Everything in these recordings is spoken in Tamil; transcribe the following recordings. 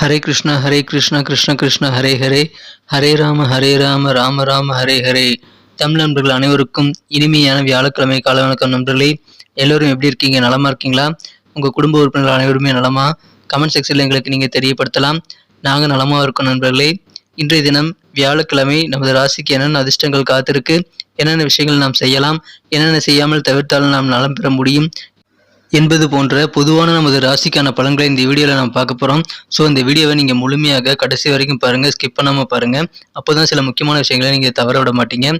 ஹரே கிருஷ்ணா ஹரே கிருஷ்ணா கிருஷ்ண கிருஷ்ண ஹரே ஹரே. ஹரே ராம ஹரே ராம ராம ராம ஹரே ஹரே. தமிழ் நண்பர்கள் அனைவருக்கும் இனிமையான வியாழக்கிழமை கால வணக்கம் நண்பர்களே. எல்லோரும் எப்படி இருக்கீங்க? நலமா இருக்கீங்களா? உங்கள் குடும்ப உறுப்பினர்கள் அனைவருமே நலமா? கமெண்ட் செக்ஷனில் எங்களுக்கு நீங்கள் தெரியப்படுத்தலாம். நாங்கள் நலமாக இருக்கோம் நண்பர்களே. இன்றைய தினம் வியாழக்கிழமை நமது ராசிக்கு என்னென்ன அதிர்ஷ்டங்கள் காத்திருக்கு என்னென்ன விஷயங்கள் நாம் செய்யலாம் என்னென்ன செய்யாமல் தவிர்த்தாலும் நாம் நலம் பெற முடியும் என்பது போன்ற பொதுவான நமது ராசிக்கான பலன்களை இந்த வீடியோவில் நம்ம பார்க்க போகிறோம் ஸோ இந்த வீடியோவை நீங்கள் முழுமையாக கடைசி வரைக்கும் பாருங்கள் ஸ்கிப் பண்ணாமல் பாருங்கள் அப்போ தான் சில முக்கியமான விஷயங்களை நீங்கள் தவற விட மாட்டீங்க.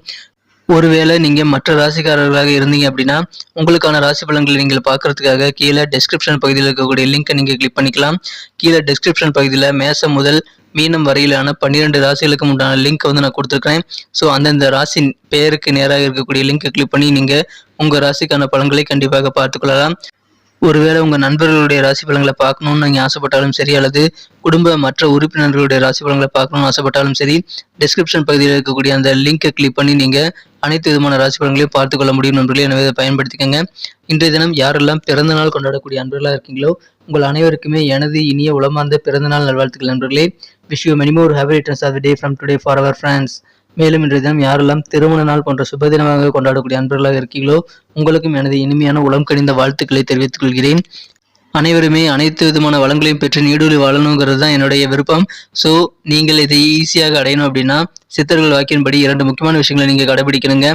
ஒருவேளை நீங்கள் மற்ற ராசிக்காரர்களாக இருந்தீங்க அப்படின்னா உங்களுக்கான ராசி பலன்களை நீங்கள் பார்க்கறதுக்காக கீழே டெஸ்கிரிப்ஷன் பகுதியில் இருக்கக்கூடிய லிங்கை நீங்கள் கிளிக் பண்ணிக்கலாம். கீழே டெஸ்கிரிப்ஷன் பகுதியில் மேசம் முதல் மீனம் வரையிலான பன்னிரெண்டு ராசிகளுக்கு உண்டான லிங்க் வந்து நான் கொடுத்துருக்கேன் ஸோ அந்தந்த ராசி பெயருக்கு நேராக இருக்கக்கூடிய லிங்கை கிளிக் பண்ணி நீங்கள் உங்கள் ராசிக்கான பலன்களை கண்டிப்பாக பார்த்துக்கொள்ளலாம் ஒருவேளை உங்கள் நண்பர்களுடைய ராசி பலன்களை பார்க்கணும்னு நீங்கள் ஆசைப்பட்டாலும் சரி அல்லது குடும்ப மற்ற உறுப்பினர்களுடைய ராசி பலன்களை பார்க்கணும்னு ஆசைப்பட்டாலும் சரி டிஸ்கிரிப்ஷன் பகுதியில் இருக்கக்கூடிய அந்த லிங்கை கிளிக் பண்ணி நீங்கள் அனைத்து விதமான ராசி பலன்களையும் பார்த்து கொள்ள முடியும் நண்பர்களே. எனவே இதை பயன்படுத்திக்கோங்க. இன்றைய தினம் யாரெல்லாம் பிறந்த நாள் கொண்டாடக்கூடிய அன்பர்களாக இருக்கீங்களோ உங்கள் அனைவருக்குமே எனது இனிய உளமார்ந்த பிறந்தநாள் நல்வாழ்த்துக்கள் நண்பர்களே. Wish you many more happy returns of day from today for our friends மேலும் இன்றைய தினம் யாரெல்லாம் திருமண நாள் போன்ற சுப தினமாக கொண்டாடக்கூடிய அன்பர்களாக இருக்கீங்களோ உங்களுக்கும் எனது இனிமையான உளம் கணிந்த வாழ்த்துக்களை தெரிவித்துக் கொள்கிறேன். அனைவருமே அனைத்து விதமான வளங்களையும் பெற்று நீடூழி வாழணுங்கிறது தான் என்னுடைய விருப்பம். ஸோ நீங்கள் இதை ஈஸியாக அடையணும் அப்படின்னா சித்தர்கள் வாக்கின்படி இரண்டு முக்கியமான விஷயங்களை நீங்கள் கடைபிடிக்கணுங்க.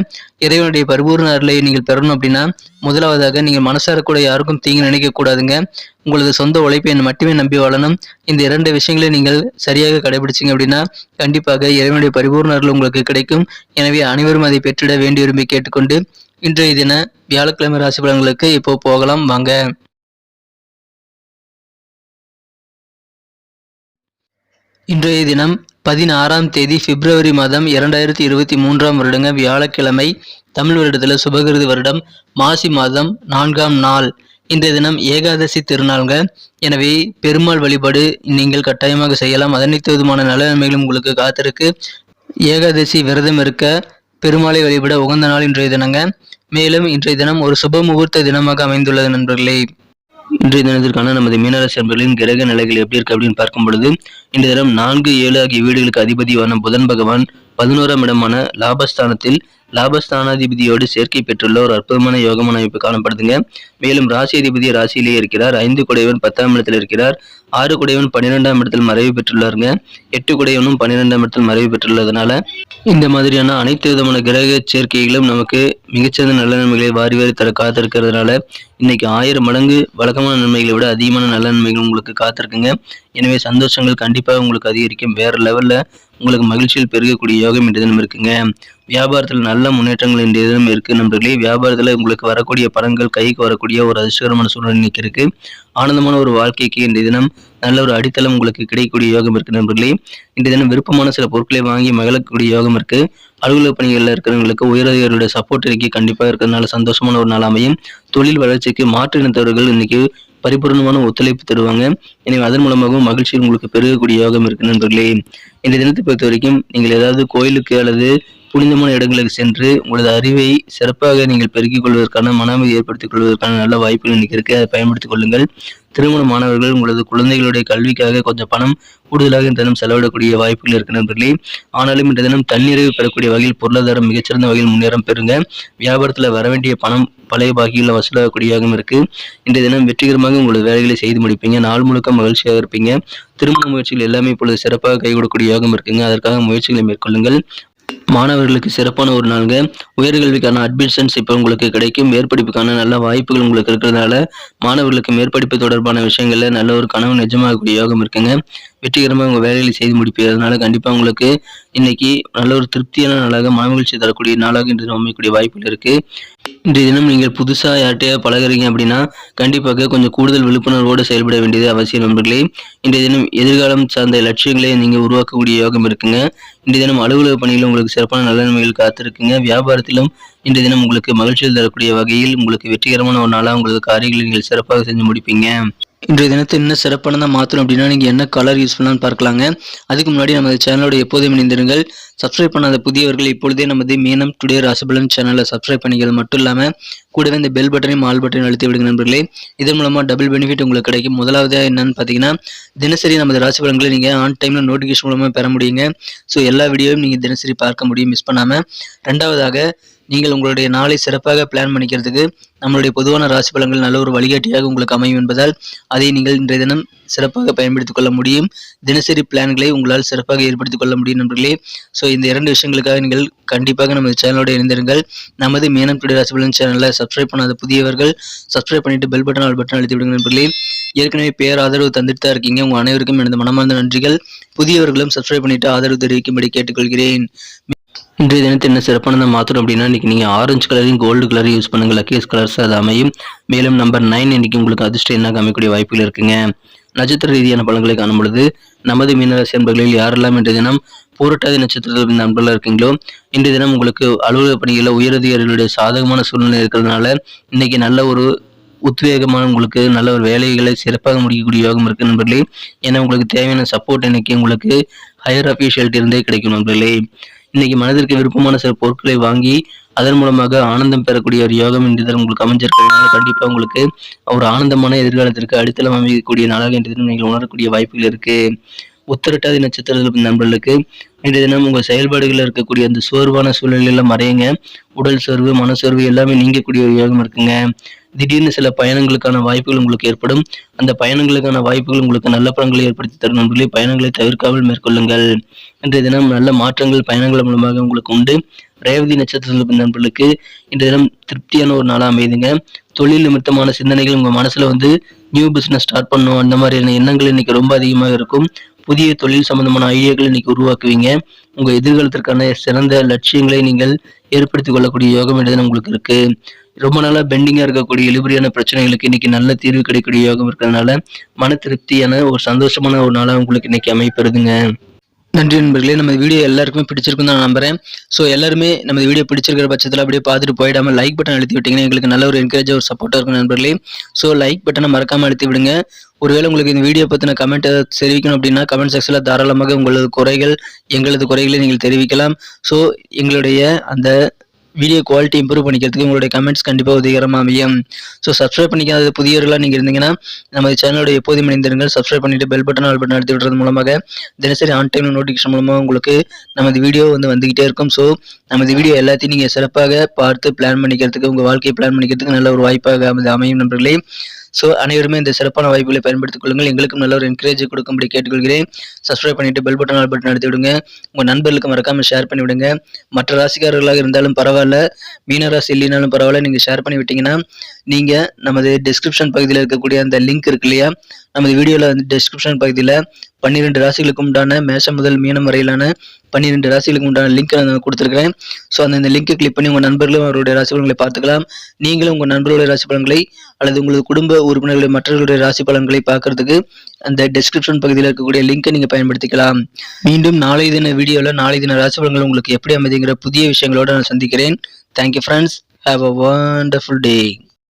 இறைவனுடைய பரிபூர்ண அருளை நீங்கள் பெறணும் அப்படின்னா முதலாவதாக நீங்கள் மனசார கூட யாருக்கும் தீங்கு நினைக்கக்கூடாதுங்க. உங்களது சொந்த உழைப்பை மட்டுமே நம்பி வாழணும். இந்த இரண்டு விஷயங்களை நீங்கள் சரியாக கடைபிடிச்சிங்க அப்படின்னா கண்டிப்பாக இறைவனுடைய பரிபூர்ண அருள் உங்களுக்கு கிடைக்கும். எனவே அனைவரும் அதை பெற்றிட வேண்டி விரும்பி கேட்டுக்கொண்டு இன்றைய தின வியாழக்கிழமை ராசி பலன்களுக்கு இப்போ போகலாம். வாங்க. இன்றைய தினம் பதினாறாம் தேதி பிப்ரவரி மாதம் இரண்டாயிரத்தி இருபத்தி மூன்றாம் வருடங்க வியாழக்கிழமை தமிழ் வருடத்தில் சுபகிருதி வருடம் மாசி மாதம் நான்காம் நாள். இன்றைய தினம் ஏகாதசி திருநாள்ங்க. எனவே பெருமாள் வழிபாடு நீங்கள் கட்டாயமாக செய்யலாம். அதனைத்து விதமான நல்ல நன்மைகளும் உங்களுக்கு காத்திருக்கு. ஏகாதசி விரதம் இருக்க பெருமாளை வழிபட உகந்த நாள் இன்றைய தினங்க. மேலும் இன்றைய தினம் ஒரு சுப முகூர்த்த தினமாக அமைந்துள்ளது நண்பர்களே. இன்றைய தினத்திற்கான நமது மீனராசி அன்பர்களின் கிரக நிலைகள் எப்படி இருக்கு அப்படின்னு பார்க்கும் பொழுது இந்த தினம் நான்கு ஏழு ஆகிய வீடுகளுக்கு அதிபதியான புதன் பகவான் பதினோராம் இடமான லாபஸ்தானத்தில் லாபஸ்தானாதிபதியோடு சேர்க்கை பெற்றுள்ள ஒரு அற்புதமான யோகமான அமைப்பு காணப்படுதுங்க. மேலும் ராசி அதிபதி ராசியிலேயே இருக்கிறார். ஐந்து குடையவன் பத்தாம் இடத்தில் இருக்கிறார். ஆறு குடையவன் பன்னிரெண்டாம் இடத்தில் மறைவு பெற்றுள்ளாருங்க. எட்டு குடையவனும் பன்னிரெண்டாம் இடத்தில் மறைவு பெற்றுள்ளதுனால இந்த மாதிரியான அனைத்து விதமான கிரக சேர்க்கைகளும் நமக்கு மிகச்சிறந்த நல்ல நன்மைகளை வாரி வாரி தர காத்திருக்கிறதுனால இன்னைக்கு ஆயிரம் மடங்கு வழக்கமான நன்மைகளை விட அதிகமான நல்ல நன்மைகள் உங்களுக்கு காத்திருக்குங்க. எனவே சந்தோஷங்கள் கண்டிப்பாக உங்களுக்கு அதிகரிக்கும். வேற லெவலில் உங்களுக்கு மகிழ்ச்சியில் பெருகக்கூடிய யோகம் இன்றைய தினம் இருக்குங்க. வியாபாரத்தில் நல்ல முன்னேற்றங்கள் இன்றைய தினம் இருக்கு நண்பர்களே. வியாபாரத்தில் உங்களுக்கு வரக்கூடிய பலன்கள் கைக்கு வரக்கூடிய ஒரு அதிர்ஷ்டகரமான சூழ்நிலை இன்னைக்கு இருக்கு. ஆனந்தமான ஒரு வாழ்க்கைக்கு இன்றைய தினம் நல்ல ஒரு அடித்தளம் உங்களுக்கு கிடைக்கக்கூடிய யோகம் இருக்கு நண்பர்களே. இன்றைய தினம் விருப்பமான சில பொருட்களை வாங்கி மகிழக்கூடிய யோகம் இருக்குது அலுவலக பணிகளில் இருக்கிறவங்களுக்கு உயரதிகாரிகளுடைய சப்போர்ட் இன்னைக்கு கண்டிப்பாக இருக்கிறதுனால சந்தோஷமான ஒரு நாள் அமையும். தொழில் வளர்ச்சிக்கு மாற்று இனத்தவர்கள் இன்னைக்கு பரிபூர்ணமான ஒத்துழைப்பு தருவாங்க. எனவே அதன் மூலமாகவும் மகிழ்ச்சி உங்களுக்கு பெருகக்கூடிய யோகம் இருக்கு நண்பர்களே. இந்த தினத்தை பொறுத்த வரைக்கும் நீங்கள் ஏதாவது கோயிலுக்கு அல்லது புனிதமான இடங்களுக்கு சென்று உங்களது அறிவை சிறப்பாக நீங்கள் பெருக்கிக் கொள்வதற்கான மனமை ஏற்படுத்திக் கொள்வதற்கான நல்ல வாய்ப்புகள் இன்னைக்கு இருக்கு. அதை பயன்படுத்திக் கொள்ளுங்கள். திருமண மாணவர்கள் உங்களது குழந்தைகளுடைய கல்விக்காக கொஞ்சம் பணம் கூடுதலாக இந்த தினம் செலவிடக்கூடிய வாய்ப்புகள் இருக்கு நண்பர்களே. ஆனாலும் இந்த தினம் தன்னிறைவு பெறக்கூடிய வகையில் பொருளாதாரம் மிகச்சிறந்த வகையில் முன்னேறம் பெறுங்க. வியாபாரத்தில் வர வேண்டிய பணம் பழைய பாக்கியில் வசூலாகக்கூடியதாகவும் இருக்கு. இன்றைய தினம் வெற்றிகரமாக உங்களது வேலைகளை செய்து முடிப்பீங்க. நாள் முழுக்க மகிழ்ச்சியாக இருப்பீங்க. திருமண முயற்சிகள் எல்லாமே இப்பொழுது சிறப்பாக கை கொடுக்கக்கூடிய இருக்குங்க. அதற்காக முயற்சிகளை மேற்கொள்ளுங்கள். மாணவர்களுக்கு சிறப்பான ஒரு நாளுங்க. உயர்கல்விக்கான அட்மிஷன்ஸ் இப்போ உங்களுக்கு கிடைக்கும். மேற்படிப்புக்கான நல்ல வாய்ப்புகள் உங்களுக்கு இருக்கிறதுனால மாணவர்களுக்கு மேற்படிப்பு தொடர்பான விஷயங்கள்ல நல்ல ஒரு கனவு நிஜமாகக்கூடிய யோகம் இருக்குங்க. வெற்றிகரமாக உங்கள் வேலைகளை செய்து முடிப்பதனால கண்டிப்பாக உங்களுக்கு இன்னைக்கு நல்ல ஒரு திருப்தியான நாளாக மனமகிழ்ச்சி தரக்கூடிய நாளாக இன்று அமைக்கக்கூடிய வாய்ப்புகள் இருக்கு. இன்றைய தினம் நீங்கள் புதுசாக யார்கிட்டயா பழகுறீங்க அப்படின்னா கண்டிப்பாக கொஞ்சம் கூடுதல் விழிப்புணர்வோடு செயல்பட வேண்டியது அவசியம் நண்பர்களே. இன்றைய தினம் எதிர்காலம் சார்ந்த லட்சியங்களை நீங்கள் உருவாக்கக்கூடிய யோகம் இருக்குங்க. இன்றைய தினம் அலுவலக பணியில் உங்களுக்கு சிறப்பான நல்ல நன்மைகள் காத்திருக்குங்க. வியாபாரத்திலும் இன்றைய தினம் உங்களுக்கு மகிழ்ச்சியில் தரக்கூடிய வகையில் உங்களுக்கு வெற்றிகரமான ஒரு நாளாக உங்களுக்கு காரியங்களை நீங்கள் சிறப்பாக செஞ்சு முடிப்பீங்க. இன்றைய தினத்தை இன்னும் சிறப்பானதாக மாற்றணும் அப்படின்னா நீங்கள் என்ன கலர் யூஸ் பண்ணலாம்னு பார்க்கலாங்க. அதுக்கு முன்னாடி நமது சேனலோட எப்போதும் இணைந்திருங்கள். சப்ஸ்கிரைப் பண்ணாத புதியவர்கள் இப்பொழுதே நமது மீனம் டுடே ராசிபலன் சேனலை சப்ஸ்கிரைப் பண்ணிக்கிறது மட்டும் இல்லாமல் கூடவே இந்த பெல் பட்டனையும் ஆல் பட்டனையும் அழுத்தி விடுங்க நண்பர்களே. இதன் மூலமாக டபுள் பெனிஃபிட் உங்களுக்கு கிடைக்கும். முதலாவது என்னன்னு பார்த்தீங்கன்னா தினசரி நமது ராசி பலன்களை நீங்கள் ஆன் டைமில் நோட்டிஃபிகேஷன் மூலமாக பெற முடியுங்க. ஸோ எல்லா வீடியோவும் நீங்கள் தினசரி பார்க்க முடியும் மிஸ் பண்ணாமல் ரெண்டாவதாக நீங்கள் உங்களுடைய நாளை சிறப்பாக பிளான் பண்ணிக்கிறதுக்கு நம்மளுடைய பொதுவான ராசி பலன்கள் நல்ல ஒரு வழிகாட்டியாக உங்களுக்கு அமையும் என்பதால் அதை நீங்கள் இன்றைய தினம் சிறப்பாக பயன்படுத்திக் கொள்ள முடியும். தினசரி பிளான்களை உங்களால் சிறப்பாக ஏற்படுத்திக் கொள்ள முடியும் நண்பர்களே. ஸோ இந்த இரண்டு விஷயங்களுக்காக நீங்கள் கண்டிப்பாக நமது சேனலோடு இணைந்திருங்கள். நமது மேனம் டுடே ராசி பலன் சேனலில் சப்ஸ்கிரைப் பண்ணாத புதியவர்கள் சப்ஸ்கிரைப் பண்ணிட்டு பெல் பட்டன் ஆல் பட்டன் அழுத்தி விடுங்க நண்பர்களே. ஏற்கனவே பேர் ஆதரவு தந்துட்டு தான் இருக்கீங்க. உங்கள் அனைவருக்கும் எனது மனமார்ந்த நன்றிகள். புதியவர்களும் சப்ஸ்கிரைப் பண்ணிட்டு ஆதரவு தெரிவிக்கும்படி கேட்டுக்கொள்கிறேன். இன்றைய தினத்தை என்ன சிறப்பானதை மாற்றணும் அப்படின்னா இன்னைக்கு நீங்கள் ஆரஞ்சு கலரையும் கோல்டு கலரையும் யூஸ் பண்ணுங்கள் லக்கேஸ் கலர்ஸ் அது அமையும். மேலும் நம்பர் நைன் இன்னைக்கு உங்களுக்கு அதிர்ஷ்டம் என்ன அமைக்கக்கூடிய வாய்ப்புகள் இருக்குங்க. நட்சத்திர ரீதியான பலன்களை காணும் பொழுது நமது மீனராசி அன்பர்களில் யாரெல்லாம் இன்றைய தினம் பூரட்டாதி நட்சத்திரத்தில் நண்பர்களாக இருக்கீங்களோ இன்றைய தினம் உங்களுக்கு அலுவலக பணிகளில் உயரதிகாரிகளுடைய சாதகமான சூழ்நிலை இருக்கிறதுனால இன்னைக்கு நல்ல ஒரு உத்வேகமான உங்களுக்கு நல்ல ஒரு வேலைகளை சிறப்பாக முடிக்கக்கூடிய யோகம் இருக்குது நண்பர்களே. ஏன்னா உங்களுக்கு தேவையான சப்போர்ட் இன்னைக்கு உங்களுக்கு ஹையர் அஃபீஷியல்ட்டி இருந்தே கிடைக்கும் நண்பர்களே. இன்னைக்கு மனதிற்கு விருப்பமான சில பொருட்களை வாங்கி அதன் மூலமாக ஆனந்தம் பெறக்கூடிய ஒரு யோகம் இன்று உங்களுக்கு அமைஞ்சிருக்கிறதுனால கண்டிப்பா உங்களுக்கு ஒரு ஆனந்தமான எதிர்காலத்திற்கு அடித்தளம் அமைக்கக்கூடிய நாளாக இன்று நீங்கள் உணரக்கூடிய வாய்ப்புகள் இருக்கு. உத்திரட்டாதி நட்சத்திரத்தில் நண்பர்களுக்கு இன்றைய தினம் உங்கள் செயல்பாடுகளில் இருக்கக்கூடிய அந்த சோர்வான சூழ்நிலையெல்லாம் மறையுங்க. உடல் சோர்வு மனசோர்வு எல்லாமே நீங்கக்கூடிய ஒரு யோகம் இருக்குங்க. திடீர்னு சில பயணங்களுக்கான வாய்ப்புகள் உங்களுக்கு ஏற்படும். அந்த பயணங்களுக்கான வாய்ப்புகள் உங்களுக்கு நல்ல பலன்களை ஏற்படுத்தி தரும் நண்பர்களே. பயணங்களை தவிர்க்காமல் மேற்கொள்ளுங்கள். இன்றைய தினம் நல்ல மாற்றங்கள் பயணங்கள் மூலமாக உங்களுக்கு உண்டு. ரேவதி நட்சத்திரத்தில் நண்பர்களுக்கு இன்றைய தினம் திருப்தியான ஒரு நாளாக அமைதுங்க தொழில் நிமித்தமான சிந்தனைகள் உங்கள் மனசில் வந்து நியூ பிஸ்னஸ் ஸ்டார்ட் பண்ணும் அந்த மாதிரியான எண்ணங்கள் இன்னைக்கு ரொம்ப அதிகமாக இருக்கும். புதிய தொழில் சம்பந்தமான ஐடியாக்களை இன்னைக்கு உருவாக்குவீங்க. உங்க எதிர்காலத்திற்கான சிறந்த லட்சியங்களை நீங்கள் ஏற்படுத்திக் கொள்ளக்கூடிய யோகம் என்றது உங்களுக்கு இருக்கு. ரொம்ப நாளா பெண்டிங்கா இருக்கக்கூடிய இழுபறியான பிரச்சனைகளுக்கு இன்னைக்கு நல்ல தீர்வு கிடைக்கக்கூடிய யோகம் இருக்கிறதுனால மன திருப்தியான ஒரு சந்தோஷமான ஒரு நாளா உங்களுக்கு இன்னைக்கு அமைப்பெறுதுங்க நன்றி நண்பர்களே நம்ம வீடியோ எல்லாருக்குமே பிடிச்சிருக்கும் தான் நான் நம்புறேன். ஸோ எல்லாருமே நம்ம வீடியோ பிடிச்சிருக்கிற பட்சத்தில் அப்படியே பார்த்துட்டு போயிடாம லைக் பட்டன் அழுத்தி விட்டீங்கன்னா எங்களுக்கு நல்ல ஒரு என்கரேஜாக ஒரு சப்போர்ட்டாக இருக்கும் நண்பர்களே. ஸோ லைக் பட்டனை மறக்காமல் அழுத்தி விடுங்க. ஒருவேளை உங்களுக்கு இந்த வீடியோ பற்றின கமெண்ட் தெரிவிக்கணும் அப்படின்னா கமெண்ட் செக்ஷனில் தாராளமாக உங்களது குறைகள் எங்களது குறைகளை நீங்கள் தெரிவிக்கலாம். ஸோ எங்களுடைய அந்த வீடியோ குவாலிட்டி இம்ப்ரூவ் பண்ணிக்கிறதுக்கு உங்களுடைய கமெண்ட்ஸ் கண்டிப்பாக உதவிகரமாக அமையும். ஸோ சப்ஸ்கிரைப் பண்ணிக்காத புதியவர்களாக நீங்கள் இருந்தீங்கன்னா நம்ம சேனலோட எப்போதும் இணைந்திருங்கள். சப்ஸ்கிரைப் பண்ணிட்டு பெல் பட்டன் ஆல் பட்டன் அழுத்தி விடுறது மூலமாக தினசரி ஆன் டைம் நோட்டிஃபிகேஷன் மூலமாக உங்களுக்கு நமது வீடியோ வந்து வந்துகிட்டே இருக்கும். ஸோ நமது வீடியோ எல்லாத்தையும் நீங்கள் சிறப்பாக பார்த்து பிளான் பண்ணிக்கிறதுக்கு உங்கள் வாழ்க்கையை பிளான் பண்ணிக்கிறதுக்கு நல்ல ஒரு வாய்ப்பாக அமைது அமையும் நண்பர்களே. ஸோ அனைவருமே இந்த சிறப்பான வாய்ப்புகளை பயன்படுத்திக் கொள்ளுங்கள். எங்களுக்கும் நல்ல ஒரு என்கரேஜ் கொடுக்கும்படி கேட்டுக்கொள்கிறேன். சப்ஸ்கிரைப் பண்ணிட்டு பெல் பட்டன் ஆல் பட்டன் அழுத்தி விடுங்க. உங்கள் நண்பர்களுக்கு மறக்காமல் ஷேர் பண்ணி விடுங்க. மற்ற ராசிக்காரர்களாக இருந்தாலும் பரவாயில்ல. மீனராசி இல்லைனாலும் பரவாயில்ல. நீங்கள் ஷேர் பண்ணி விட்டீங்கன்னா நீங்கள் நமது டிஸ்கிரிப்ஷன் பகுதியில் இருக்கக்கூடிய அந்த லிங்க் இருக்கு இல்லையா? நமது வீடியோவில் வந்து டிஸ்கிரிப்ஷன் பகுதியில் பன்னிரெண்டு ராசிகளுக்கு உண்டான மேஷம் முதல் மீனம் வரையிலான பன்னிரெண்டு ராசிகளுக்கு உண்டான லிங்க் நான் கொடுத்துருக்கிறேன். ஸோ அந்த இந்த லிங்கை கிளிக் பண்ணி உங்கள் நண்பர்களும் அவருடைய ராசி பலன்களை பார்த்துக்கலாம். நீங்களும் உங்கள் நண்பர்களுடைய ராசி பலன்களை அல்லது உங்களது குடும்ப உறுப்பினர்களுடைய மற்றவர்களுடைய ராசி பலன்களை பார்க்கறதுக்கு அந்த டிஸ்கிரிப்ஷன் பகுதியில் இருக்கக்கூடிய லிங்கை நீங்கள் பயன்படுத்திக்கலாம். மீண்டும் நாளை தின வீடியோவில் நாளை தின ராசி பலன்கள் உங்களுக்கு எப்படி அமைதிங்கிற புதிய விஷயங்களோடு நான் சந்திக்கிறேன். Thank you friends have a wonderful day